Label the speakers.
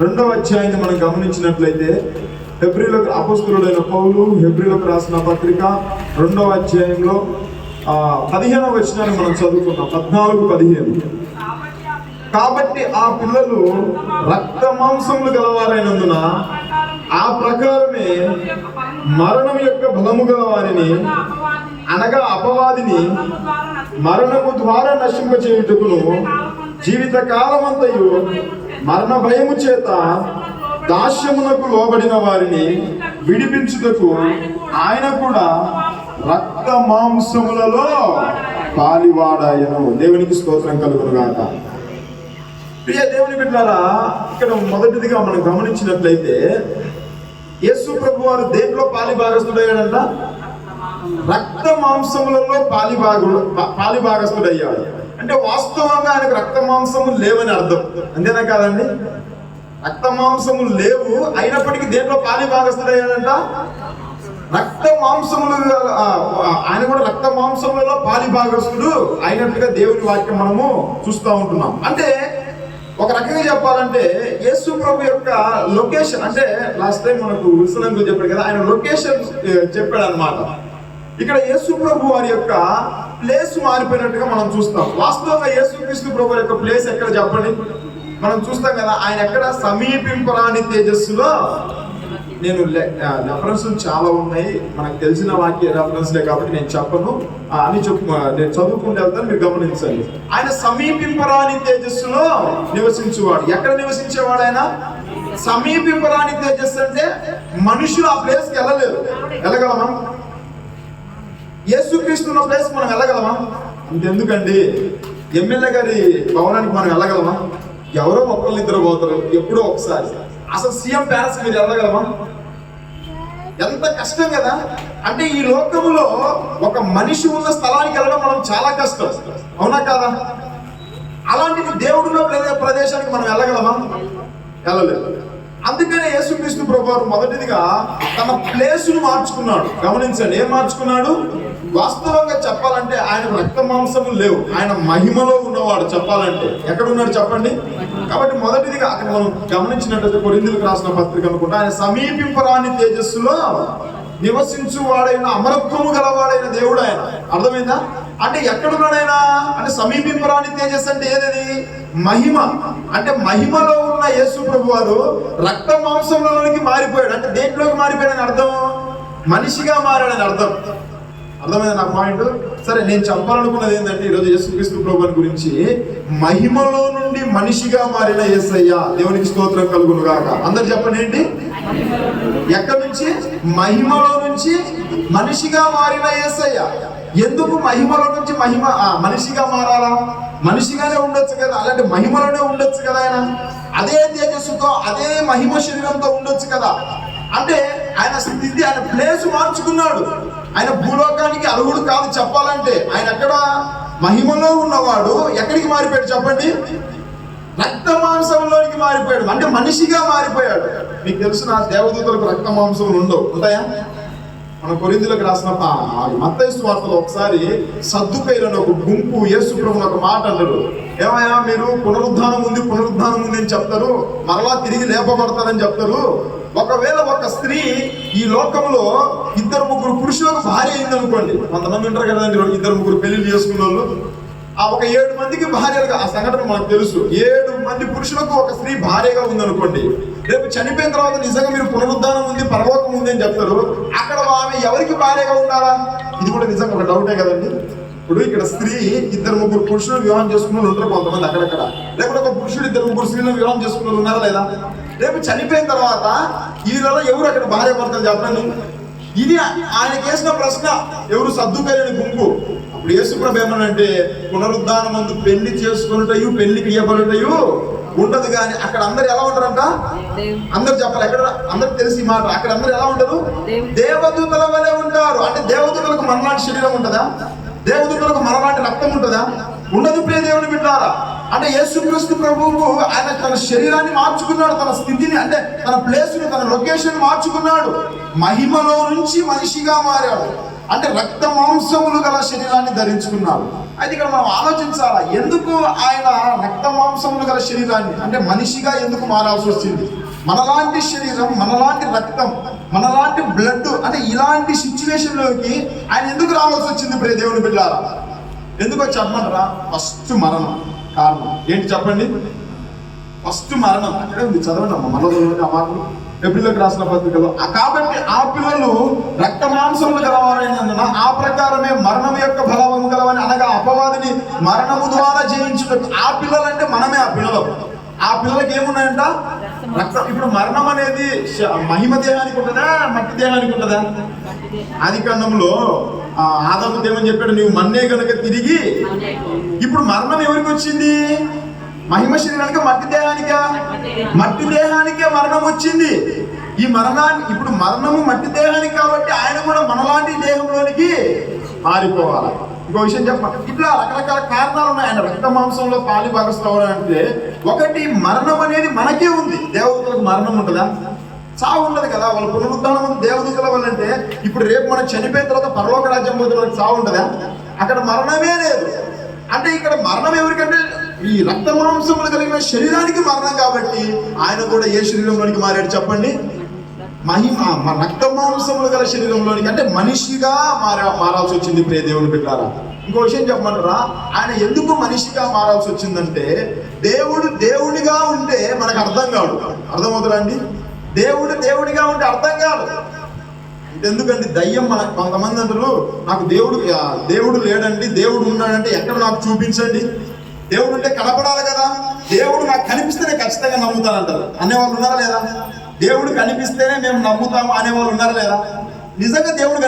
Speaker 1: రెండవ అధ్యాయాన్ని మనం గమనించినట్లయితే హెబ్రిలకు అపస్తులుడైన పౌలు హెబ్రిలకు రాసిన పత్రిక రెండవ అధ్యాయంలో పదిహేనవ వచనాన్ని మనం చదువుకున్నాం పద్నాలుగు పదిహేను. కాబట్టి ఆ పిల్లలు రక్త మాంసములు గలవారైనందున ఆ ప్రకారమే మరణం యొక్క బలము గలవారిని అనగా అపవాదిని మరణము ద్వారా నశింపచేయుటకును జీవిత కాలమంతయు మరణ భయము చేత దాస్యమునకు లోబడిన వారిని విడిపించుటకు ఆయన కూడా రక్త మాంసములలో పాలివాడాయను. దేవునికి స్తోత్రం కలుగునుగాక. ప్రియ దేవుని బిడ్డారా ఇక్కడ మొదటిదిగా మనం గమనించినట్లయితే యేసు ప్రభు వారు దేంట్లో పాలిభాగస్తుడయ్యాడంట రక్త మాంసములలో పాలిభాగు పాలిభాగస్తుడయ్యాడు అంటే వాస్తవంగా ఆయనకు రక్త మాంసము లేవని అర్థం. అంతేనా కాదండి? రక్త మాంసములు లేవు అయినప్పటికీ దేంట్లో పాలి భాగస్థుడయ్యాడంట? రక్త మాంసములు ఆయన కూడా రక్త మాంసములలో పాలి భాగస్థుడు. అయినట్లుగా దేవుని వాక్యం మనము చూస్తూ ఉంటున్నాం. అంటే ఒక రకంగా చెప్పాలంటే యేసు ప్రభు యొక్క లొకేషన్ అంటే లాస్ట్ టైం మనకు విల్సనంగులు చెప్పాడు కదా ఆయన లొకేషన్ చెప్పాడు అనమాట ఇక్కడ యేసు ప్రభు వారి యొక్క ప్లేస్ మారిపోయినట్టుగా మనం చూస్తాం. వాస్తవంగా యేసుక్రీస్తు ప్రభు యొక్క ప్లేస్ ఎక్కడ చెప్పండి? మనం చూస్తాం కదా ఆయన ఎక్కడ సమీపింపరాని తేజస్సులో నేను రెఫరెన్స్ చాలా ఉన్నాయి. మనకు తెలిసిన వాక్య రెఫరెన్స్లే కాబట్టి నేను చెప్పను. అని చెప్పు నేను చదువుకుంటూ వెళ్తాను మీరు గమనించండి. ఆయన సమీపింపరాని తేజస్సులో నివసించేవాడు. ఎక్కడ నివసించేవాడు ఆయన? సమీపింపరాని తేజస్సు అంటే మనుషులు ఆ ప్లేస్కి వెళ్ళలేరు వెళ్ళగలమా? యేసుక్రీస్తున్న ప్లేస్ మనం వెళ్ళగలమా? అంతెందుకండి ఎమ్మెల్యే గారి భవనానికి మనం వెళ్ళగలమా? ఎవరో ఒకళ్ళు ఇద్దరు పోతారు ఎప్పుడో ఒకసారి. అసలు సీఎం ప్యాలెస్ మీరు వెళ్ళగలమా? ఎంత కష్టం కదా? అంటే ఈ లోకంలో ఒక మనిషి ఉన్న స్థలానికి వెళ్ళడం మనం చాలా కష్టం. అవునా కాదా? అలాంటిది దేవుడిలో ప్రదేశానికి మనం వెళ్ళగలమా? వెళ్ళలేదు. అందుకనే యేసుక్రీస్తు ప్రభువారు మొదటిదిగా తన ప్లేసును మార్చుకున్నాడు. గమనించండి ఏం మార్చుకున్నాడు? వాస్తవంగా చెప్పాలంటే ఆయన రక్త మాంసములు లేవు. ఆయన మహిమలో ఉన్నవాడు చెప్పాలంటే. ఎక్కడ ఉన్నాడు చెప్పండి? కాబట్టి మొదటిదిగా అక్కడ మనం గమనించినట్లయితే కొరిందులకు రాసిన పత్రిక అనుకుంటా ఆయన సమీపింపరాని తేజస్సులో నివసించు వాడైన అమరత్వము గలవాడైన దేవుడు ఆయన. అర్థమైందా? అంటే ఎక్కడున్నాడైనా? అంటే సమీపింపురాని తేజస్ అంటే ఏదది? మహిమ. అంటే మహిమలో ఉన్న యేసు ప్రభు వారు రక్త మాంసంలోనికి మారిపోయాడు. అంటే దేంట్లోకి మారిపోయాడని అర్థం? మనిషిగా మారాడని అర్థం. అర్థమైంది నా పాయింట్? సరే నేను చెప్పాలనుకున్నది ఏంటంటే ఈరోజు యేసుక్రీస్తు ప్రభు గురించి మహిమలో నుండి మనిషిగా మారిన యేసయ్య దేవునికి స్తోత్రం కలుగును గాక. అందరు చెప్పండి ఏంటి? ఎక్కడి నుంచి? మహిమలో నుంచి మనిషిగా మారిన ఏసయ్య. ఎందుకు మహిమలో నుంచి మహిమ మనిషిగా మారాలా? మనిషిగానే ఉండొచ్చు కదా అలాంటి మహిమలోనే ఉండొచ్చు కదా ఆయన. అదే తేజస్సుతో అదే మహిమ శరీరంతో ఉండొచ్చు కదా. అంటే ఆయన స్థితి ఆయన ప్లేస్ మార్చుకున్నాడు. ఆయన భూలోకానికి అర్హుడు కాదు చెప్పాలంటే. ఆయన ఎక్కడ? మహిమలో ఉన్నవాడు. ఎక్కడికి మారిపోయాడు చెప్పండి? రక్త మాంసంలోనికి మారిపోయాడు. అంటే మనిషిగా మారిపోయాడు. మీకు తెలుసు నా దేవదూతలకు రక్త మాంసములు ఉండవు. ఉంటాయా? మన కొరిందులకు రాసిన మత్తైసు వార్తలో ఒకసారి సద్దుకైలను ఒక గుంపు యేసు ప్రభుని ఒక మాట అన్నారు ఏమయ్యా మీరు పునరుద్ధానం ఉంది పునరుద్ధానం ఉంది అని చెప్తారు. మరలా తిరిగి లేపబడతారని చెప్తారు. ఒకవేళ ఒక స్త్రీ ఈ లోకంలో ఇద్దరు ముగ్గురు పురుషులకు భార్య అయింది అనుకోండి కొంతమంది ఉంటారు కదండి ఇద్దరు ముగ్గురు పెళ్ళి చేసుకున్న వాళ్ళు ఆ ఒక ఏడు మందికి భార్యలుగా ఆ సంఘటన మనకు తెలుసు. ఏడు మంది పురుషులకు ఒక స్త్రీ భార్యగా ఉందనుకోండి. రేపు చనిపోయిన తర్వాత నిజంగా మీరు పునరుద్ధానం ఉంది పరలోకం ఉంది అని చెప్తారు. అక్కడ ఆమె ఎవరికి భార్యగా ఉండాలా? ఇది కూడా నిజంగా ఒక డౌటే కదండి. ఇప్పుడు ఇక్కడ స్త్రీ ఇద్దరు ముగ్గురు పురుషులు వివాహం చేసుకున్న ఉంటారు కొంతమంది అక్కడక్కడ. లేకపోతే ఒక పురుషుడు ఇద్దరు ముగ్గురు స్త్రీలను వివాహం చేసుకున్న ఉన్నారా లేదా? రేపు చనిపోయిన తర్వాత వీళ్ళలో ఎవరు అక్కడ భార్య భర్తలు చెప్పండి? ఇది ఆయన చేసిన ప్రశ్న. ఎవరు సర్దుకలేని గుంపు? ఇప్పుడు యేసుప్రభు ఏమనంటే పునరుద్ధానం పెళ్ళి చేసుకున్నటయు పెళ్ళికి ఇవ్వబడుటయు ఉండదు కానీ అక్కడ అందరు ఎలా ఉంటారంట? అందరు చెప్పాలి ఎక్కడ? అందరికి తెలిసి మాట అక్కడ అందరు ఎలా ఉంటారు? దేవదూతల వలె ఉంటారు. అంటే దేవదూతలకు మనలాంటి శరీరం ఉంటుందా? దేవదూతలకు మనలాంటి రక్తం ఉంటుందా? ఉండదు ప్రియ దేవుని బిడ్డారా. అంటే యేసుక్రీస్తు ప్రభువు ఆయన తన శరీరాన్ని మార్చుకున్నాడు తన స్థితిని అంటే తన ప్లేస్ని తన లొకేషన్ మార్చుకున్నాడు. మహిమలో నుంచి మనిషిగా మారాడు. అంటే రక్త మాంసములు గల శరీరాన్ని ధరించుకున్నారు. అయితే ఇక్కడ మనం ఆలోచించాలా ఎందుకు ఆయన రక్త మాంసములు గల శరీరాన్ని అంటే మనిషిగా ఎందుకు మారాల్సి వచ్చింది? మనలాంటి శరీరం మనలాంటి రక్తం మనలాంటి బ్లడ్ అంటే ఇలాంటి సిచ్యువేషన్లోకి ఆయన ఎందుకు రావాల్సి వచ్చింది ఇప్పుడు దేవుని బిడ్డారా? ఎందుకో చెప్పమంటారా? ఫస్ట్ మరణం. కారణం ఏంటి చెప్పండి? ఫస్ట్ మరణం. అక్కడే ఉంది చదవండి అమ్మ. మరణ చదవండి ఎప్రిల్లోకి రాసిన పత్రికలో కాబట్టి ఆ పిల్లలు రక్త మాంసములు గలవారైనందున ఆ ప్రకారమే మరణం యొక్క బలవము గలవని అనగా అపవాదిని మరణము ద్వారా జయించుట ఆ పిల్లలంటే మనమే ఆ పిల్లలు. ఆ పిల్లలకి ఏమున్నాయంట? రక్తం ఇప్పుడు మరణం అనేది మహిమ దేహానికి ఉంటుందా? మట్టి దేహానికి ఉంటుందా? ఆది కాండంలో ఆదాము దేవని చెప్పాడు నీవు మన్నే కనుక తిరిగి ఇప్పుడు మరణం ఎవరికి వచ్చింది? మహిమ శరీరానికి మట్టి దేహానికా మట్టి దేహానికే మరణం వచ్చింది. ఈ మరణాన్ని ఇప్పుడు మరణము మట్టి దేహానికి కాబట్టి ఆయన కూడా మనలాంటి దేహంలోనికి మారిపోవాలి ఇంకో విషయం చెప్పండి ఇట్లా రకరకాల కారణాలు ఉన్నాయి. ఆయన రక్త మాంసంలో పాలి భాగస్వామి అంటే ఒకటి మరణం అనేది మనకే ఉంది. దేవతలకు మరణం ఉంటుందా? చావు ఉండదు కదా. వాళ్ళ పునరుద్ధానం ఉంది. దేవదూతల వల్ల అంటే ఇప్పుడు రేపు మనం చనిపోయిన తర్వాత పరలోక రాజ్యం పోతున్న చావు ఉంటుందా అక్కడ మరణమే లేదు. అంటే ఇక్కడ మరణం ఎవరికంటే ఈ రక్త మాంసములు కలిగిన శరీరానికి మరణం కాబట్టి ఆయన కూడా ఏ శరీరంలోనికి మారాడు చెప్పండి? మహిమ రక్త మాంసములు గల శరీరంలోనికి అంటే మనిషిగా మారా మారాల్సి వచ్చింది ప్రే దేవుని బిడ్డారా? ఇంకో విషయం చెప్పమంటారా? ఆయన ఎందుకు మనిషిగా మారాల్సి వచ్చిందంటే దేవుడు దేవుడిగా ఉంటే మనకు అర్థం కాదు. అర్థమవుతుందండి దేవుడు దేవుడిగా ఉంటే అర్థం కాదు. ఎందుకండి దయ్యం మన కొంతమంది అంటారు నాకు దేవుడు దేవుడు లేడండి దేవుడు ఉన్నాడంటే ఎక్కడ నాకు చూపించండి? దేవుడు ఉంటే కనపడాలి కదా. దేవుడు నాకు కనిపిస్తేనే ఖచ్చితంగా నమ్ముతానంటారు అనేవాళ్ళు ఉన్నారా లేదా? దేవుడు కనిపిస్తేనే మేము నమ్ముతాము అనేవాళ్ళు ఉన్నారా లేదా? నిజంగా దేవుడు